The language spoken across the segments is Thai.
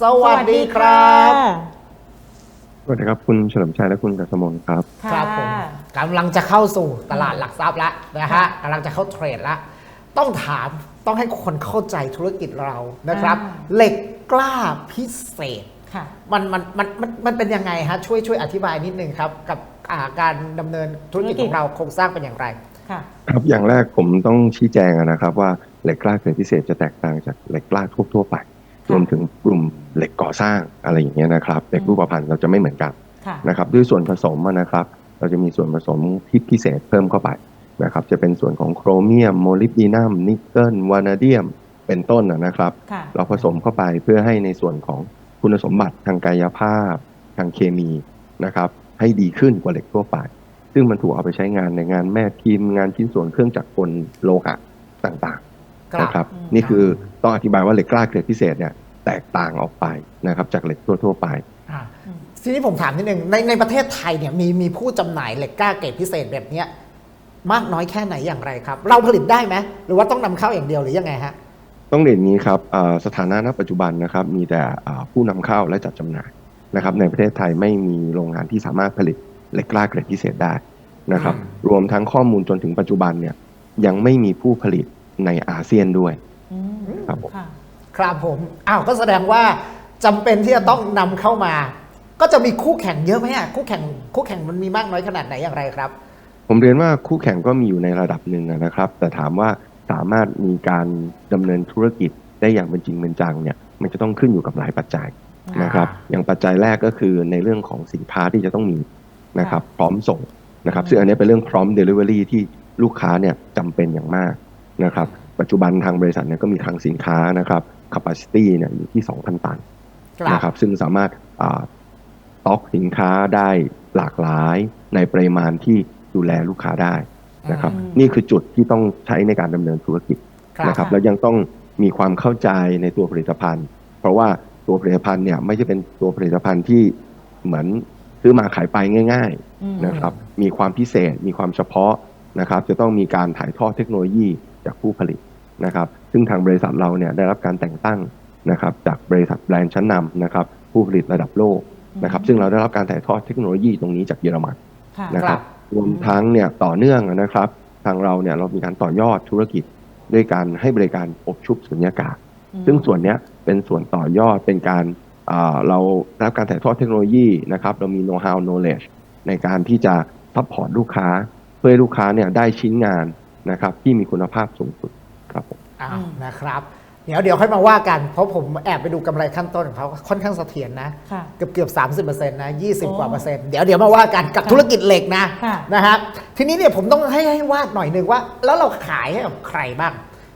สวัสดีครับ สวัสดีครับคุณเฉลิมชัยและคุณกัสมนครับค่ะครับผมกำลังจะเข้าสู่ตลาดหลักทรัพย์แล้วนะฮะกำลังจะเข้าเทรดแล้วต้องถามต้องให้คนเข้าใจธุรกิจเรานะครับอ่าเหล็กกล้าพิเศษ ค่ะ มันมันมันมันมันเป็นยังไงฮะช่วยช่วยอธิบายนิดนึงครับ กับอ่าการดำเนินธุรกิจธุรกิจ ของเราโครงสร้างเป็นอย่างไร ค่ะ ครับอย่างแรกผมต้องชี้แจงอะนะครับว่าเหล็กกล้าเกรดพิเศษจะแตกต่างจากเหล็กกล้าทั่วๆไป รวมถึงกลุ่มเหล็กก่อสร้างอะไรอย่างเงี้ยนะครับเหล็กรูปพรรณเราจะไม่เหมือนกันค่ะนะครับด้วยส่วนผสมอะนะครับ เราจะมีส่วนผสมที่พิเศษเพิ่มเข้าไปนะครับ จะเป็นส่วนของโครเมียมโมลิบดีนัมนิกเกิลวานาเดียมเป็นต้นอะนะครับค่ะเราผสมเข้าไปเพื่อให้ในส่วนของคุณสมบัติทางกายภาพ ทางเคมีนะครับ ให้ดีขึ้นกว่าเหล็กทั่วไป ซึ่งมันถูกเอาไปใช้งานในงานแม่พิมพ์งานชิ้นส่วนเครื่องจักรกลโลหะต่างๆ นะครับอืมนี่คือต้องอธิบายว่าเหล็กกล้าเกรดพิเศษเนี่ยแตกต่างออกไปนะครับจากเหล็กทั่ว ๆ ไปอ่าอืมทีนี้ผมถามนิดนึงในในประเทศไทยเนี่ยมีมีผู้จำหน่ายเหล็กกล้าเกรดพิเศษแบบเนี้ยมากน้อยแค่ไหนอย่างไรครับ เราผลิตได้ไหมหรือว่าต้องนำเข้าอย่างเดียวหรือยังไงฮะต้องเรียนอย่างนี้ครับอ่าสถานะณปัจจุบันนะครับมีแต่อ่าผู้นำเข้าและจัดจำหน่ายนะครับในประเทศไทยไม่มีโรงงานที่สามารถผลิตเหล็กกล้าเกรดพิเศษได้นะครับอืมรวมทั้งข้อมูลจนถึงปัจจุบันเนี่ยยังไม่มีผู้ผลิต ในอาเซียนด้วย อืมครับผมค่ะครับผมอ้าวก็แสดงว่าจำเป็นที่จะต้องนำเข้ามา ก็จะมีคู่แข่งเยอะไหมอะคู่แข่งคู่แข่งมันมีมากน้อยขนาดไหนอย่างไรครับ ผมเรียนว่าคู่แข่งก็มีอยู่ในระดับหนึ่งนะครับ แต่ถามว่าสามารถมีการดำเนินธุรกิจได้อย่างเป็นจริงเป็นจังเนี่ยมันจะต้องขึ้นอยู่กับหลายปัจจัยนะครับ อย่างปัจจัยแรกก็คือในเรื่องของสินค้าที่จะต้องมีนะครับ พร้อมส่งนะครับอืมซึ่งอันนี้เป็นเรื่องพร้อม Delivery ที่ลูกค้าเนี่ยจำเป็นอย่างมาก นะครับปัจจุบันทางบริษัทเนี่ยก็มีคลังสินค้านะครับ capacity เนี่ยอยู่ที่ 2,000 ตันนะครับซึ่งสามารถสต็อกสินค้าได้หลากหลายในปริมาณที่ดูแลลูกค้าได้นะครับอืมนี่คือจุดที่ต้องใช้ในการดำเนินธุรกิจครับนะครับแล้วยังต้องมีความเข้าใจในตัวผลิตภัณฑ์ เพราะว่าตัวผลิตภัณฑ์เนี่ยไม่ใช่เป็นตัวผลิตภัณฑ์ที่เหมือนซื้อมาขายไปง่ายอืมๆนะครับ มีความพิเศษมีความเฉพาะนะครับ จะต้องมีการถ่ายทอดเทคโนโลยี จากผู้ผลิตนะครับ ซึ่งทางบริษัทเราเนี่ยได้รับการแต่งตั้งนะครับจากบริษัทแบรนด์ชั้นนำนะครับผู้ผลิตระดับโลกนะครับ ซึ่งเราได้รับการถ่ายทอดเทคโนโลยีตรงนี้จากเยอรมันค่ะนะครับครับรวมทั้งเนี่ยต่อเนื่องนะครับ ทางเราเนี่ยเรามีการต่อยอดธุรกิจด้วยการให้บริการอบชุบสุญญากาศอืมซึ่งส่วนเนี้ยเป็นส่วนต่อยอดเป็นการอ่าเราได้รับการถ่ายทอดเทคโนโลยีนะครับ เรามี know how knowledge ในการที่จะซัพพอร์ตลูกค้า เพื่อให้ลูกค้าเนี่ยได้ชิ้นงาน นะครับที่มีคุณภาพสูงสุดครับผมอ้าวอืมนะครับ เดี๋ยวเดี๋ยวค่อยมาว่ากันเพราะผมแอบไปดูกำไรขั้นต้นของเขาค่อนข้างเสถียรนะ ค่ะ เกือบเกือบสามสิบเปอร์เซ็นต์นะยี่สิบโอ้กว่าเปอร์เซ็นต์เดี๋ยวเดี๋ยวมาว่ากันกับค่ะธุรกิจเหล็กนะค่ะ นะครับทีนี้เนี่ยผมต้องให้ให้วาดหน่อยหนึ่งว่า แล้วเราขายให้กับใครบ้าง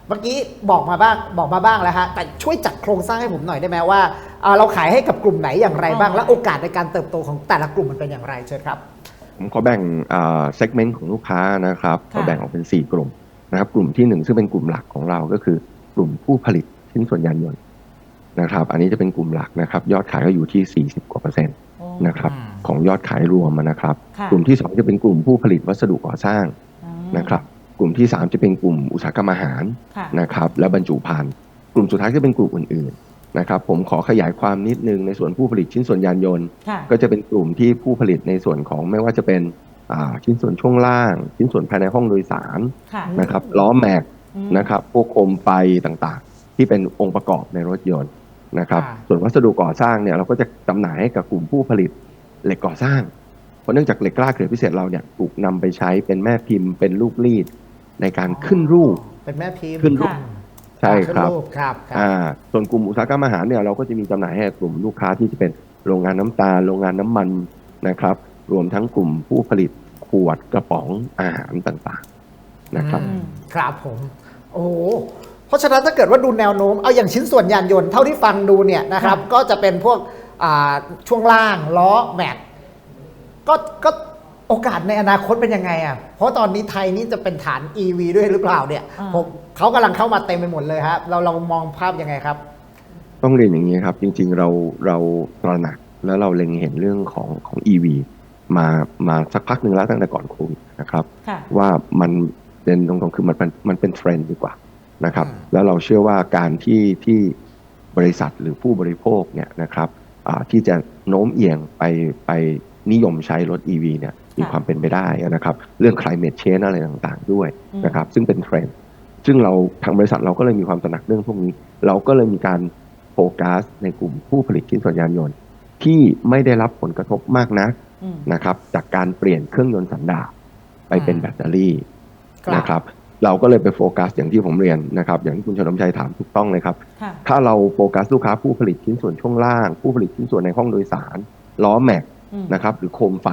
เมื่อกี้บอกมาบ้างบอกมาบ้างแล้วฮะแต่ช่วยจัดโครงสร้างให้ผมหน่อยได้ไหมว่าเอ่อเราขายให้กับกลุ่มไหนอย่างไรบ้างอ๋อและโอกาสในการเติบโตของแต่ละกลุ่มมันเป็นอย่างไรเชิญครับ ผมขอแบ่งเซกเมนต์ของลูกค้านะครับค่ะขอแบ่งออกเป็น 4 กลุ่มนะครับ กลุ่มที่ 1 ซึ่งเป็นกลุ่มหลักของเราก็คือกลุ่มผู้ผลิตชิ้นส่วนยานยนต์นะครับ อันนี้จะเป็นกลุ่มหลักนะครับ ยอดขายก็อยู่ที่ 40 กว่าเปอร์เซ็นต์โอ้นะครับอืมของยอดขายรวมนะครับค่ะกลุ่มที่ 2 จะเป็นกลุ่มผู้ผลิตวัสดุก่อสร้างอืมนะครับ กลุ่มที่ 3 จะเป็นกลุ่มอุตสาหกรรมอาหารค่ะนะครับ และบรรจุภัณฑ์กลุ่มสุดท้ายจะเป็นกลุ่มอื่นๆ นะครับผมขอขยายความนิดนึงในส่วนผู้ผลิตชิ้นส่วนยานยนต์ค่ะก็จะเป็นกลุ่มที่ผู้ผลิตในส่วนของไม่ว่าจะเป็นอ่าชิ้นส่วนช่วงล่าง ชิ้นส่วนภายในห้องโดยสารค่ะนะครับล้อแม็กอืมนะครับพวกโคมไฟต่างๆ ที่เป็นองค์ประกอบในรถยนต์นะครับค่ะส่วนวัสดุก่อสร้างเนี่ยเราก็จะจำหน่ายให้กับกลุ่มผู้ผลิตเหล็กก่อสร้าง เพราะเนื่องจากเหล็กกล้าเกรดพิเศษเราเนี่ยถูกนำไปใช้เป็นแม่พิมพ์เป็นลูกรีดในการขึ้นรูปเป็นแม่พิมพ์ขึ้นรูปค่ะ ใช่ครับขึ้นรูปครับครับอ่าส่วนกลุ่มอุตสาหกรรมอาหารเนี่ยเราก็จะมีจำหน่ายให้กับกลุ่มลูกค้าที่จะเป็นโรงงานน้ำตาลโรงงานน้ำมันนะครับ รวมทั้งกลุ่มผู้ผลิตขวดกระป๋องอาหารต่างๆนะครับอืมครับผมโอ้โหเพราะฉะนั้นถ้าเกิดว่าดูแนวโน้มเอาอย่างชิ้นส่วนยานยนต์เท่าที่ฟังดูเนี่ยนะครับ ก็จะเป็นพวกอ่าช่วงล่างล้อแม็กก็ก็ โอกาสในอนาคตเป็นยังไงอะ เพราะตอนนี้ไทยนี่จะเป็นฐาน EV ด้วยหรือเปล่าเนี่ยอ่าผมเขากำลังเข้ามาเต็มไปหมดเลยครับ เราเรามองภาพยังไงครับ ต้องเรียนอย่างนี้ครับ จริง ๆ เราเราตระหนักแล้วเราเล็งเห็นเรื่องของของ EV มามาสักพักหนึ่งแล้วตั้งแต่ก่อนโควิดนะครับค่ะว่ามันเป็นตรงๆคือมันเป็นมันเป็นเทรนด์ดีกว่านะครับอืมแล้วเราเชื่อว่าการที่ที่บริษัทหรือผู้บริโภคเนี่ยนะครับอ่าที่จะโน้มเอียงไปไปนิยมใช้รถ EV เนี่ย มีค่ะความเป็นไปได้นะครับ เรื่อง climate change อะไรต่างๆ ด้วยอืมนะครับ ซึ่งเป็นเทรนด์ซึ่งเราทางบริษัทเราก็เลยมีความตระหนักเรื่องพวกนี้ เราก็เลยมีการโฟกัสในกลุ่มผู้ผลิตชิ้นส่วนยานยนต์ ที่ไม่ได้รับผลกระทบมากนักอืมนะครับ จากการเปลี่ยนเครื่องยนต์สันดาปไปเป็นอ่าแบตเตอรี่ครับนะครับเราก็เลยไปโฟกัสอย่างที่ผมเรียนนะครับ อย่างที่คุณชนมชัยถามถูกต้องเลยครับค่ะถ้าเราโฟกัสลูกค้าผู้ผลิตชิ้นส่วนช่วงล่าง ผู้ผลิตชิ้นส่วนในห้องโดยสาร ล้อแม็กอืมนะครับ หรือโคมไฟ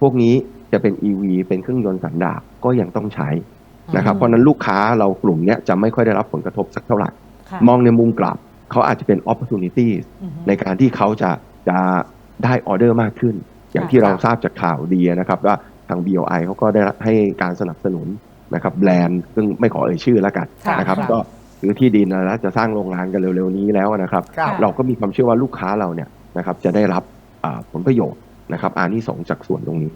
พวกนี้จะเป็น EV เป็นเครื่องยนต์สันดาปก็ยังต้องใช้นะครับอืมเพราะฉะนั้นลูกค้าเรากลุ่มเนี้ยจะไม่ค่อยได้รับผลกระทบสักเท่าไหร่ค่ะมองในมุมกลับเขาอาจจะเป็น opportunity อือฮึในการที่เขาจะจะได้ออเดอร์มากขึ้น อย่างที่เราทราบจากข่าวดีนะครับ ว่าทาง BOI เขาก็ได้ให้การสนับสนุนนะครับแบรนด์ซึ่งไม่ขอเอ่ยชื่อแล้วกันค่ะนะครับครับก็ซื้อที่ดินแล้วจะสร้างโรงงานกันเร็วๆนี้แล้วนะครับครับ เราก็มีความเชื่อว่าลูกค้าเราเนี่ยนะครับจะได้รับอ่าผลประโยชน์ นะครับอานิสงส์จากส่วนตรงนี้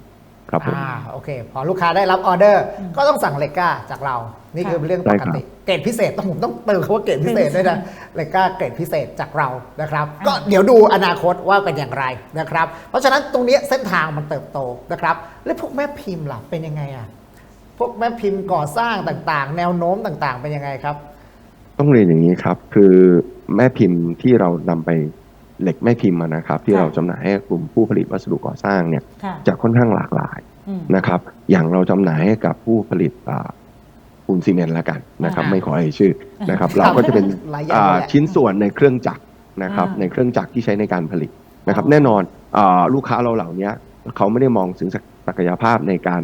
ครับผม อ่าโอเค พอลูกค้าได้รับออเดอร์อืมก็ต้องสั่งเลก้าจากเรา นี่คือค่ะเรื่องปใช่กครับติ เกรดพิเศษต้องผมต้องเติมคำว่าเกรดพิเศษด้วยนะเลก้าเกรดพิเศษจากเรานะครับ ก็เดี๋ยวดูอนาคตว่าเป็นอย่างไรนะครับ เพราะฉะนั้นตรงเนี้ยเส้นทางมันเติบโตนะครับ แล้วพวกแม่พิมพ์ล่ะเป็นยังไงอะพวกแม่พิมพ์ก่อสร้างต่างๆ แนวโน้มต่างๆ เป็นยังไงครับ ต้องเรียนอย่างนี้ครับ คือแม่พิมพ์ที่เรานำไป เหล็กแม่พิมพ์มานะครับ ที่ค่ะเราจำหน่ายให้กลุ่มผู้ผลิตวัสดุก่อสร้างเนี่ยค่ะจะค่อนข้างหลากหลายอืมนะครับ อย่างเราจำหน่ายให้กับผู้ผลิตอ่าปูนซีเมนต์ละกันนะครับอ่าไม่ขอเอ่ยชื่อนะครับครับเราก็จะเป็นหลายอย่างอ่าเลยอะชิ้นส่วนในเครื่องจักรนะครับอ่าในเครื่องจักรที่ใช้ในการผลิตนะครับอ๋อแน่นอนอาลูกค้าเราเหล่านี้เขาไม่ได้มองถึงศักยภาพในการ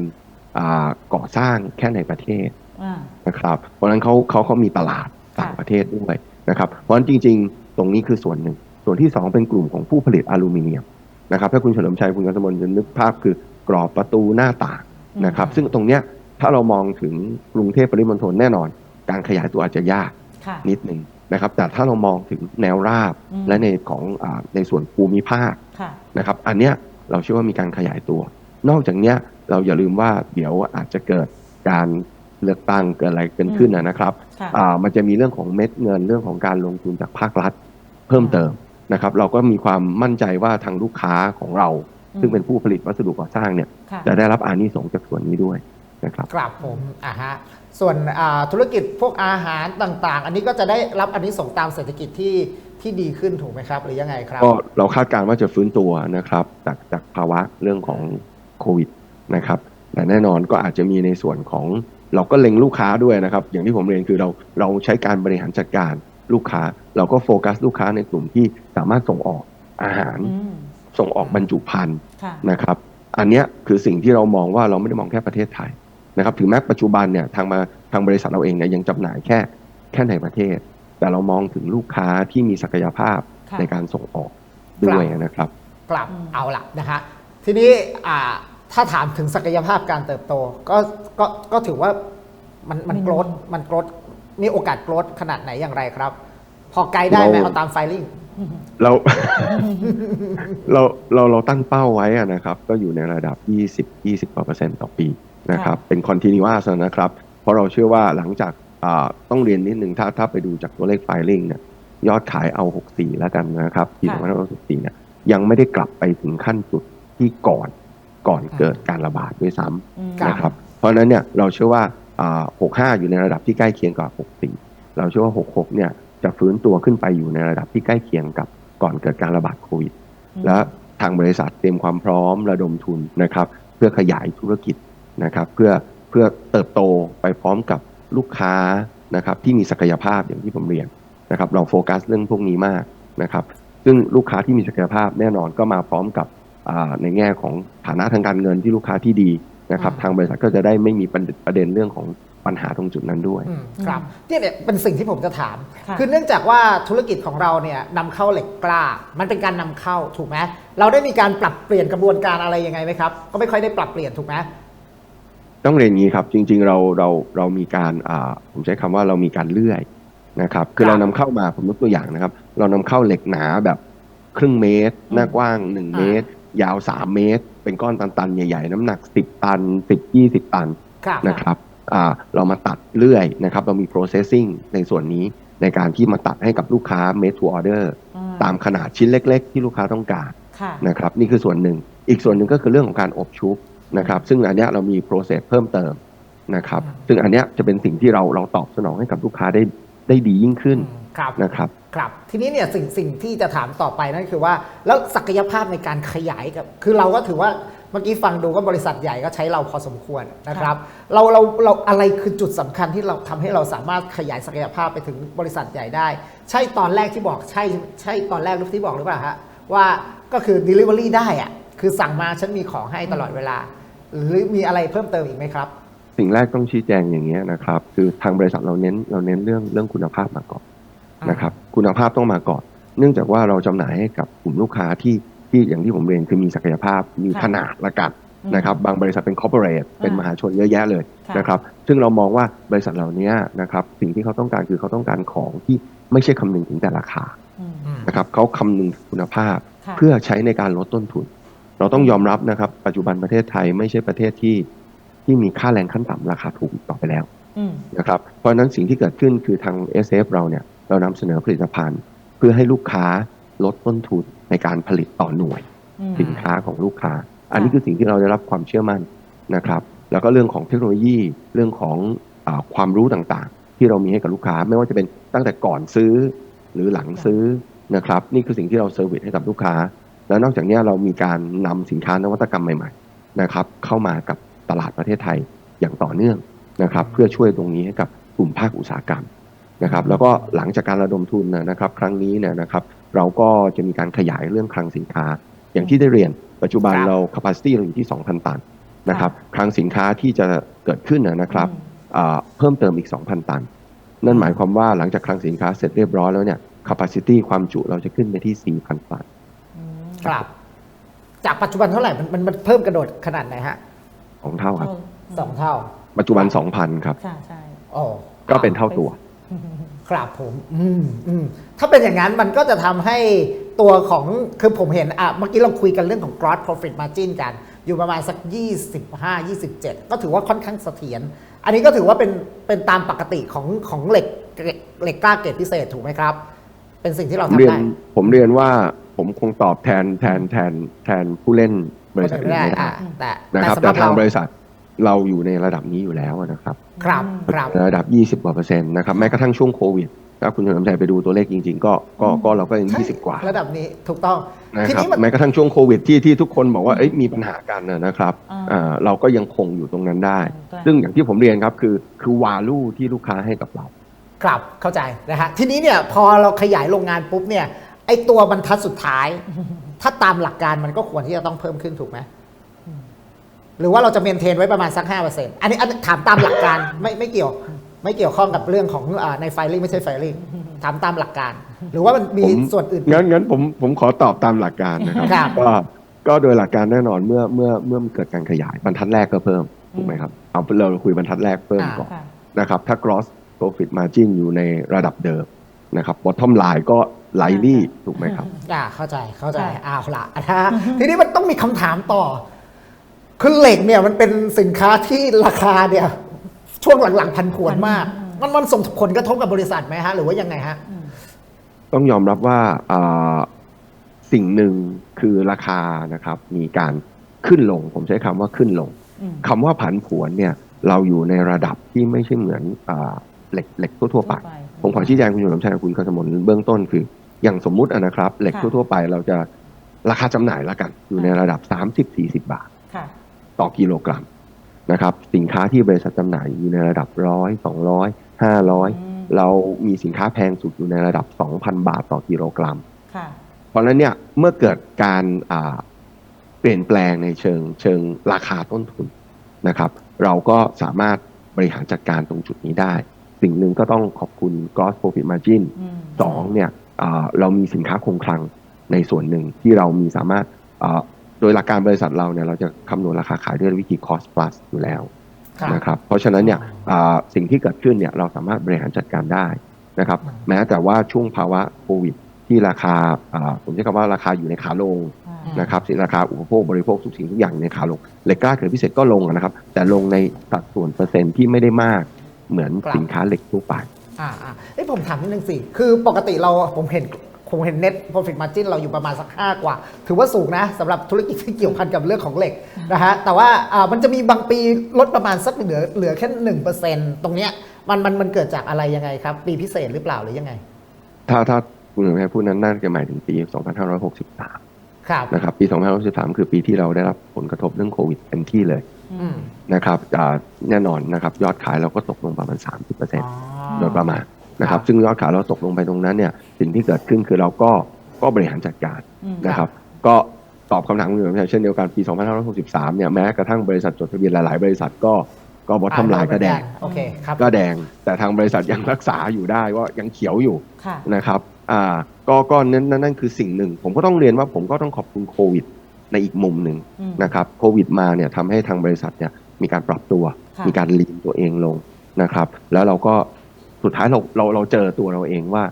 อ่าก่อสร้างแค่ในประเทศอ่านะครับ เพราะฉะนั้นเขาเขาเขามีตลาดต่างค่ะประเทศด้วยนะครับ เพราะฉะนั้นจริง ๆ ตรงนี้คือส่วนหนึ่ง ส่วนที่สองเป็นกลุ่มของผู้ผลิตอลูมิเนียมนะครับถ้าคุณเฉลิมชัยคุณกัสมนจะนึกภาพคือกรอบประตูหน้าต่างนะครับ ซึ่งตรงเนี้ยถ้าเรามองถึงกรุงเทพปริมณฑลแน่นอน การขยายตัวอาจจะยากค่ะนิดหนึ่งนะครับ แต่ถ้าเรามองถึงแนวราบอืมและในของอาในส่วนภูมิภาคค่ะนะครับ อันเนี้ยเราเชื่อว่ามีการขยายตัว นอกจากเนี้ยเราอย่าลืมว่าเดี๋ยวอาจจะเกิดการเลือกตั้งเกิดอะไรกันขึ้นนะนะครับค่ะอ่ามันจะมีเรื่องของเม็ดเงินเรื่องของการลงทุนจากภาครัฐ เพิ่มเติม นะครับเราก็มีความมั่นใจว่าทางลูกค้าของเรา ซึ่งเป็นผู้ผลิตวัสดุก่อสร้างเนี่ยค่ะจะได้รับอานิสงส์จากส่วนนี้ด้วยนะครับ ครับผมอ่าฮะส่วนอ่าธุรกิจพวกอาหารต่างๆ อันนี้ก็จะได้รับอันนี้ส่งส์ตามเศรษฐกิจที่ที่ดีขึ้นถูกไหมครับ หรือยังไงครับ ก็เราคาดการณ์ว่าจะฟื้นตัวนะครับ จากจากภาวะเรื่องของโควิดนะครับแต่แน่นอนก็อาจจะมีในส่วนของเราก็เล็งลูกค้าด้วยนะครับ อย่างที่ผมเรียนคือเราเราใช้การบริหารจัดการ ลูกค้า เราก็โฟกัสลูกค้าในกลุ่มที่สามารถส่งออกอาหารอืมส่งออกบรรจุภัณฑ์ค่ะนะครับ อันเนี้ยคือสิ่งที่เรามองว่าเราไม่ได้มองแค่ประเทศไทยนะครับ ถึงแม้ปัจจุบันเนี่ยทางมาทางบริษัทเราเองเนี่ยยังจำหน่ายแค่แค่ในประเทศ แต่เรามองถึงลูกค้าที่มีศักยภาพค่ะในการส่งออกด้วยนะครับกลับอืมเอาละนะฮะทีนี้อ่าถ้าถามถึงศักยภาพการเติบโต ก็ก็ก็ถือว่ามันมันมีโกรดมันโกรด มีโอกาสโกรดขนาดไหนอย่างไรครับ พอไกด์ได้ไหมเราเอาตามไฟลิ่งอืมเราเราเราเราตั้งเป้าไว้อะนะครับ ก็อยู่ในระดับ 20 20กว่าเปอร์เซ็นต์ต่อปีนะครับ เป็น continuous นะครับ เพราะเราเชื่อว่าหลังจากอ่าต้องเรียนนิดนึงถ้าถ้าไปดูจากตัวเลข filing เนี่ยยอดขายเอา 64 แล้วกันนะครับปีค่ะ2564เนี่ยยังไม่ได้กลับไปถึงขั้นจุดที่ก่อนก่อนเกิดการระบาดด้วยซ้ำอืมครับนะครับ เพราะฉะนั้นเนี่ยเราเชื่อว่าอ่า 65 อยู่ในระดับที่ใกล้เคียงกับ 64 เราเชื่อว่า 66 เนี่ยจะฟื้นตัวขึ้นไปอยู่ในระดับที่ใกล้เคียงกับก่อนเกิดการระบาดโควิดอืมและทางบริษัทเตรียมความพร้อมระดมทุนนะครับ เพื่อขยายธุรกิจนะครับ เพื่อเพื่อเติบโตไปพร้อมกับลูกค้านะครับที่มีศักยภาพอย่างที่ผมเรียนนะครับ เราโฟกัสเรื่องพวกนี้มากนะครับ ซึ่งลูกค้าที่มีศักยภาพแน่นอนก็มาพร้อมกับอ่าในแง่ของฐานะทางการเงินที่ลูกค้าที่ดี นะครับอ่าทางบริษัทก็จะได้ไม่มีประเด็นประเด็นเรื่องของปัญหาตรงจุดนั้นด้วยอืมครับเนี่ยเนี่ยเป็นสิ่งที่ผมจะถามค่ะคือเนื่องจากว่าธุรกิจของเราเนี่ยนำเข้าเหล็กกล้า มันเป็นการนำเข้าถูกไหมเราได้มีการปรับเปลี่ยนกระบวนการอะไรยังไงไหมครับก็ไม่ค่อยได้ปรับเปลี่ยนถูกไหมต้องเรียนอย่างนี้ครับจริง ๆ เราเราเรามีการอ่าผมใช้คำว่าเรามีการเลื่อยนะครับ คือครับเรานำเข้ามาผมยกตัวอย่างนะครับ เรานำเข้าเหล็กหนาแบบครึ่งเมตร หน้ากว้าง 1 เมตร ยาว 3 เมตร เป็นก้อนตันๆ ใหญ่ๆ น้ำหนัก 10 ตัน 10 20 ตันครับนะครับอ่าเรามาตัดเลื่อยนะครับ เรามี processing ในส่วนนี้ในการที่มาตัดให้กับลูกค้า made to order อืมตามขนาดชิ้นเล็ก ๆ ที่ลูกค้าต้องการค่ะนะครับนี่คือส่วนหนึ่ง อีกส่วนหนึ่งก็คือเรื่องของการอบชุบนะครับซึ่งอันเนี้ยเรามี process เพิ่มเติมนะครับซึ่งอันเนี้ยจะเป็นสิ่งที่เราเราตอบสนองให้กับลูกค้าได้ได้ดียิ่งขึ้น ครับนะครับครับทีนี้เนี่ยสิ่งสิ่งที่จะถามต่อไปนั่นคือว่า แล้วศักยภาพในการขยายกับ คือเราก็ถือว่าเมื่อกี้ฟังดูก็บริษัทใหญ่ก็ใช้เราพอสมควรนะครับ เราเราเราอะไรคือจุดสำคัญที่เราทำให้เราสามารถขยายศักยภาพไปถึงบริษัทใหญ่ได้ ใช่ตอนแรกที่บอกใช่ใช่ตอนแรกที่บอกหรือเปล่าฮะว่าก็คือ Delivery ได้อะคือสั่งมาฉันมีของให้ตลอดเวลา หรือมีอะไรเพิ่มเติมอีกไหมครับ สิ่งแรกต้องชี้แจงอย่างนี้ยนะครับ คือทางบริษัทเราเน้นเราเน้นเรื่องเรื่องคุณภาพมาก่อนอ่า นนะครับคุณภาพต้องมาก่อน เนื่องจากว่าเราจำหน่ายให้กับกลุ่มลูกค้าที่ที่อย่างที่ผมเรียนคือมีศักยภาพมีค่ะขนาดละกันอืมนะครับบางบริษัทเป็นคอร์ปอเรทเป็นอ่ามมหาชนเยอะแยะเลยค่ะนะครับซึ่งเรามองว่าบริษัทเหล่านี้นะครับสิ่งที่เขาต้องการคือเขาต้องการของที่ไม่ใช่คำนึงถึงแต่ราคาอืมอืมนะครับเขาคำนึงถึงคุณภาพค่ะเพื่อใช้ในการลดต้นทุน เราต้องยอมรับนะครับปัจจุบันประเทศไทยไม่ใช่ประเทศที่ที่มีค่าแรงขั้นต่ำราคาถูกอีกต่อไปแล้วอืมนะครับเพราะฉะนั้นสิ่งที่เกิดขึ้นคือทาง SF เราเนี่ย เรานำเสนอผลิตภัณฑ์ เพื่อให้ลูกค้าลดต้นทุนในการผลิตต่อหน่วยอืมสินค้าของลูกค้า อันนี้คือสิ่งที่เราได้รับความเชื่อมั่นนะครับ แล้วก็เรื่องของเทคโนโลยีเรื่องของอาความรู้ต่างๆ ที่เรามีให้กับลูกค้า ไม่ว่าจะเป็นตั้งแต่ก่อนซื้อหรือหลังซื้อนะครับ นี่คือสิ่งที่เราเซอร์วิสให้กับลูกค้า แล้วนอกจากนี้เรามีการนำสินค้านวัตกรรมใหม่ๆนะครับ เข้ามากับตลาดประเทศไทยอย่างต่อเนื่องนะครับ เพื่อช่วยตรงนี้ให้กับกลุ่มภาคอุตสาหกรรม นะครับแล้วก็หลังจากการระดมทุนนะครับครั้งนี้เนี่ยนะครับเราก็จะมีการขยายเรื่องคลังสินค้า อย่างที่ได้เรียนปัจจุบันครับเรา capacity เราอยู่ที่ 2,000 ตันนะครับคลังสินค้าที่จะเกิดขึ้นนะนะครับอืมอ่าเพิ่มเติมอีก 2,000 ตัน นั่นหมายความว่าหลังจากคลังสินค้าเสร็จเรียบร้อยแล้วเนี่ย capacity ความจุเราจะขึ้นไปที่ 4,000 ตันอืมครับ จากปัจจุบันเท่าไหร่มันมันมันเพิ่มกระโดดขนาดไหนฮะของเท่าครับสองเท่า ปัจจุบัน 2,000 ครับค่ะใช่อ๋อก็เป็นเท่าตัว ครับผมอืมอืมถ้าเป็นอย่างนั้นมันก็จะทำให้ตัวของคือผมเห็นอะเมื่อกี้เราคุยกันเรื่องของ gross profit margin กัน อยู่ประมาณสัก 25 27 ก็ถือว่าค่อนข้างเสถียรอันนี้ก็ถือว่าเป็นเป็นตามปกติของของเหล็กเหล็กเหล็กกล้าเกรดพิเศษถูกไหมครับ เป็นสิ่งที่เราผมทำเรียนได้ ผมเรียนว่าผมคงตอบแทนแทนแทนแทนผู้เล่นบริษัทอื่นไม่ได้ไม่ได้อะแต่นะครับสำหแต่รับทางเราบริษัทเราอยู่ในระดับนี้อยู่แล้วนะครับ ครับครับระดับ 20กว่าเปอร์เซ็นต์นะครับแม้กระทั่งช่วงโควิดถ้าคุณเฉลิมชัยไปดูตัวเลขจริง ๆ ก็ก็ก็เราก็ยัง20 กว่า ระดับนี้ถูกต้องนะทีครับนี้มันแม้กระทั่งช่วงโควิดที่ที่ทุกคนบอกว่าเอ้ยมีปัญหากันนะนะครับอ่าอ่าเราก็ยังคงอยู่ตรงนั้นได้ใช่ซึ่งอย่างที่ผมเรียนครับคือคือวาลูที่ลูกค้าให้กับเรา ครับเข้าใจนะฮะทีนี้เนี่ยพอเราขยายโรงงานปุ๊บเนี่ยไอตัวบรรทัดสุดท้าย ถ้าตามหลักการมันก็ควรที่จะต้องเพิ่มขึ้นถูกไหม หรือว่าเราจะเมนเทนไว้ประมาณสักห้าเปอร์เซ็นต์อันนี้อันนี้ถามตามหลักการไม่ไม่เกี่ยว ไม่เกี่ยวข้องกับเรื่องของอาในไฟลิ่งไม่ใช่ไฟลิ่งถามตามหลักการ หรือว่ามันมีผมส่วนอื่นงั้นงั้นผมผมขอตอบตามหลักการนะครับครับก็ก็โดยหลักการแน่นอนเมื่อเมื่อเมื่อมันเกิดการขยายบรรทัดแรกก็เพิ่มถูกไหมครับเอาเราคุยบรรทัดแรกเพิ่มก่อนค่ะนะครับถ้า gross profit margin อยู่ในระดับเดิมนะครับ bottom line ก็ไลลี่ถูกไหมครับอ่าเข้าใจเข้าใจใช่อ้าวละนะฮะทีนี้มันต้องมีคำถามต่อ คือเหล็กเนี่ยมันเป็นสินค้าที่ราคาเนี่ย ช่วงหลังๆพันผวนมาก มันมันส่งผลกระทบกับบริษัทไหมฮะ หรือว่ายังไงฮะอืมต้องยอมรับว่าอ่าสิ่งหนึ่งคือราคานะครับ มีการขึ้นลง ผมใช้คำว่าขึ้นลงอืมคำว่าผันผวนเนี่ย เราอยู่ในระดับที่ไม่ใช่เหมือนอาเหล็กเหล็กทั่วๆไป ผมขอชี้แจงคุณหนุ่มชัยกับคุณกสมลเบื้องต้นคือ อย่างสมมุติอะนะครับ เหล็กค่ะทั่วๆไปเราจะราคาจำหน่ายละกัน อยู่ในระดับ 30-40 บาทค่ะ ต่อกิโลกรัมนะครับ สินค้าที่บริษัทจำหน่ายอยู่ในระดับร้อยสองร้อยห้าร้อยอืมเรามีสินค้าแพงสุดอยู่ในระดับ 2,000 บาทต่อกิโลกรัมค่ะเพราะฉะนั้นเนี่ยเมื่อเกิดการอ่าเปลี่ยนแปลงในเชิงเชิงราคาต้นทุนนะครับ เราก็สามารถบริหารจัดการตรงจุดนี้ได้ สิ่งหนึ่งก็ต้องขอบคุณ gross profit margin อืมสองเนี่ยอ่าเรามีสินค้าคงคลังในส่วนหนึ่งที่เรามีสามารถอ่า โดยหลักการบริษัทเราเนี่ยเราจะคำนวณราคาขายด้วยวิธี cost plus อยู่แล้วครับนะครับเพราะฉะนั้นเนี่ยอ่าสิ่งที่เกิดขึ้นเนี่ยเราสามารถบริหารจัดการได้นะครับอืมแม้แต่ว่าช่วงภาวะโควิด ที่ราคาอ่าผมใช้คำว่าราคาอยู่ในขาลงอ่าอืมนะครับสินราคาอุปโภคบริโภคทุกสิ่งทุกอย่างในขาลงเหล็กกล้าเกิดพิเศษก็ลงนะครับ แต่ลงในสัดส่วนเปอร์เซ็นต์ที่ไม่ได้มากเหมือนครับสินค้าเหล็กทั่วไปอ่าอ่าเอ้ยผมถามนิดนึงสิ คือปกติเราผมเห็น ผมเห็น net profit margin เราอยู่ประมาณสักห้ากว่า ถือว่าสูงนะสำหรับธุรกิจที่เกี่ยวพันกับเรื่องของเหล็กนะฮะแต่ว่าอ่ามันจะมีบางปีลดประมาณสักเหลือเหลือแค่หนึ่งเปอร์เซ็นต์ตรงเนี้ยมันมันมันเกิดจากอะไรยังไงครับ ปีพิเศษหรือเปล่าหรือยังไง ถ้าถ้าคุณหนุ่มแม่พูดนั้นน่าจะหมายถึงปี 2563 ครับนะครับ ปี 2563 คือปีที่เราได้รับผลกระทบเรื่องโควิดเต็มที่เลยอืมนะครับอ่าแน่นอนนะครับ ยอดขายเราก็ตกลงประมาณ 30%อ๋อโดยประมาณ นะครับครับซึ่งยอดขายเราตกลงไปตรงนั้นเนี่ยสิ่งที่เกิดขึ้นคือเราก็ก็บริหารจัดการอืมนะครับ ก็ตอบคำถามคุณหนุ่มแม่เช่นเดียวกันปี 2563 เนี่ยแม้กระทั่งบริษัทจดทะเบียนหลาย ๆ บริษัทก็ก็บอททำลายก็แดงโอเคครับก็แดง แต่ทางบริษัทยังรักษาอยู่ได้ว่ายังเขียวอยู่ค่ะนะครับอ่าก็ก็นั่นนั่นนั่นคือสิ่งหนึ่ง ผมก็ต้องเรียนว่าผมก็ต้องขอบคุณโควิด ในอีกมุมหนึ่งอืมนะครับโควิดมาเนี่ยทำให้ทางบริษัทเนี่ยมีการปรับตัวค่ะมีการลีนตัวเองลงนะครับ แล้วเราก็ สุดท้ายเราเราเราเจอตัวเราเองว่า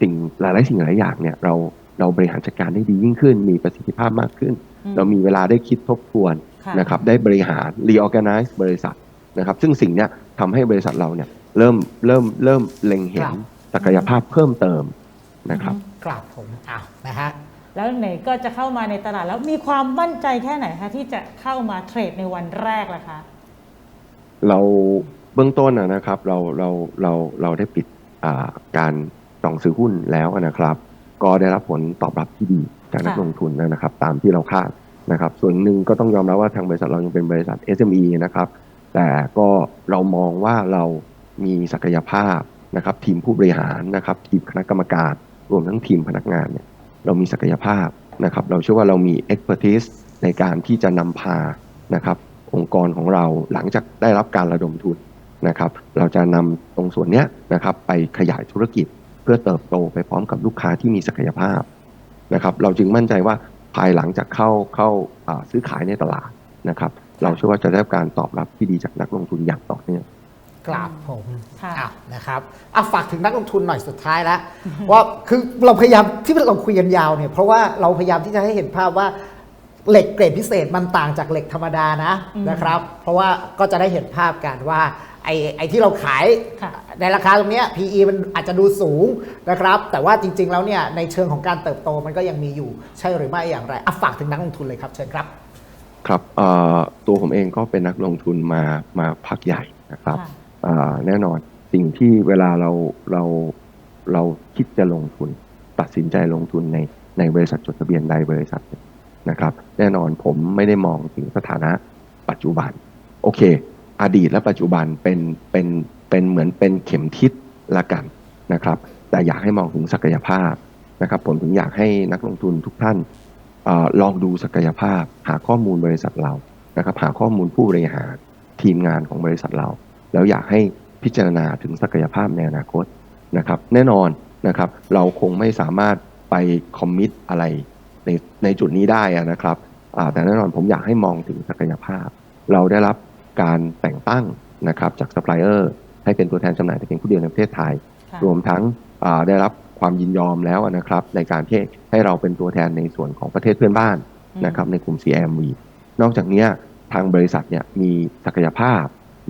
สิ่งหลาย ๆ สิ่งหลายอย่างเนี่ยเราเราบริหารจัดการได้ดียิ่งขึ้น มีประสิทธิภาพมากขึ้นอืเรามีเวลาได้คิดทบทวนค่ะนะครับได้บริหาร reorganize บริษัทนะครับ ซึ่งสิ่งเนี้ยทำให้บริษัทเราเนี่ยเริ่มเริ่มเริ่มเล็งเห็นครับศักยภาพเพิ่มเติมนะครับกราบผมอ้าวนะฮะแล้วไหนก็จะเข้ามาในตลาดแล้วมีความมั่นใจแค่ไหนคะที่จะเข้ามาเทรดในวันแรกล่ะคะ เรา เบื้องต้นนะครับเราเราเราเราได้ปิดการจองซื้อหุ้นแล้วนะครับ ก็ได้รับผลตอบรับที่ดีจากนักลงทุนนะครับ ตามที่เราคาดนะครับ ส่วนหนึ่งก็ต้องยอมรับว่าทางบริษัทเรายังเป็นบริษัท SME นะครับ แต่ก็เรามองว่าเรามีศักยภาพนะครับ ทีมผู้บริหารนะครับ ทีมคณะกรรมการรวมทั้งทีมพนักงานเนี่ยเรามีศักยภาพนะครับ เราเชื่อว่าเรามี expertise ในการที่จะนำพานะครับ องค์กรของเราหลังจากได้รับการระดมทุน นะครับเราจะนำตรงส่วนเนี้ยนะครับไปขยายธุรกิจเพื่อเติบโตไปพร้อมกับลูกค้าที่มีศักยภาพนะครับเราจึงมั่นใจว่าภายหลังจากเข้าเข้าอ่าซื้อขายในตลาดนะครับเราเชื่อว่าจะได้รับการตอบรับที่ดีจากนักลงทุนอย่างต่อเนื่องกราบผมค่ะอ้าวนะครับอะฝากถึงนักลงทุนหน่อยสุดท้ายแล้วว่าคือเราพยายามที่เราคุยกันยาวเนี่ยเพราะว่าเราพยายามที่จะให้เห็นภาพว่า เหล็กเกรดพิเศษมันต่างจากเหล็กธรรมดานะอืมนะครับ เพราะว่าก็จะได้เห็นภาพกันว่าไอ้ไอ้ที่เราขายค่ะในราคาตรงเนี้ย PE มันอาจจะดูสูงนะครับ แต่ว่าจริง ๆ แล้วเนี่ยในเชิงของการเติบโตมันก็ยังมีอยู่ใช่หรือไม่อย่างไรอะฝากถึงนักลงทุนเลยครับเชิญครับ ครับเอ่อตัวผมเองก็เป็นนักลงทุนมามาพักใหญ่นะครับค่ะเอ่อแน่นอนสิ่งที่เวลาเราเราเราคิดจะลงทุน ตัดสินใจลงทุนในในบริษัทจดทะเบียนใดบริษัทหนึ่ง นะครับ แน่นอนผมไม่ได้มองถึงสถานะปัจจุบัน โอเค อดีตและปัจจุบันเป็นเป็นเป็นเหมือนเป็นเข็มทิศละกันนะครับ แต่อยากให้มองถึงศักยภาพนะครับ ผมถึงอยากให้นักลงทุนทุกท่านอลองดูศักยภาพ หาข้อมูลบริษัทเรานะครับ หาข้อมูลผู้บริหารทีมงานของบริษัทเรา แล้วอยากให้พิจารณาถึงศักยภาพในอนาคตนะครับ แน่นอนนะครับ เราคงไม่สามารถไปคอมมิตอะไร ในในจุดนี้ได้อะนะครับอ่าแต่แน่นอนผมอยากให้มองถึงศักยภาพ เราได้รับการแต่งตั้งนะครับจากซัพพลายเออร์ให้เป็นตัวแทนจำหน่ายแต่เพียงผู้เดียวในประเทศไทยค่ะรวมทั้งอ่าได้รับความยินยอมแล้วนะครับในการที่ให้เราเป็นตัวแทนในส่วนของประเทศเพื่อนบ้านอืมนะครับในกลุ่ม CMV นอกจากเนี้ยทางบริษัทเนี่ยมีศักยภาพ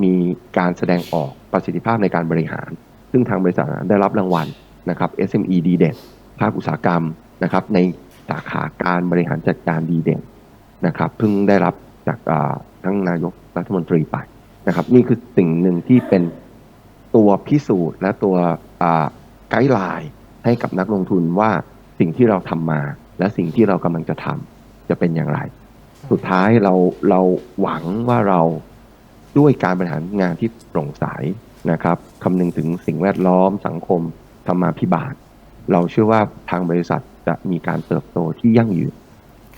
มีการแสดงออกประสิทธิภาพในการบริหาร ซึ่งทางบริษัทได้รับรางวัลนะครับ SME ดีเด่นภาคอุตสาหกรรมนะครับใน สาขาการบริหารจัดการดีเด่นนะครับเพิ่งได้รับจากทั้งนายกรัฐมนตรีไปนะครับ นี่คือสิ่งหนึ่งที่เป็นตัวพิสูจน์และตัวไกด์ไลน์ให้กับนักลงทุนว่าสิ่งที่เราทำมา และสิ่งที่เรากำลังจะทำจะเป็นอย่างไร สุดท้ายเราเราหวังว่าเราด้วยการบริหารงานที่โปร่งใสนะครับคำนึงถึงสิ่งแวดล้อมสังคมธรรมาภิบาล เราเชื่อว่าทางบริษัท จะมีการเติบโตที่ยั่งยืน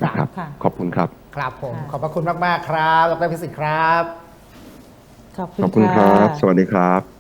นะครับ ค่ะ ขอบคุณครับ ครับผมค่ะขอบพระคุณมาก ๆ ครับ ดรพิสิทธิ์ครับ ขอบขอบคุณณครับะสวัสดีครับ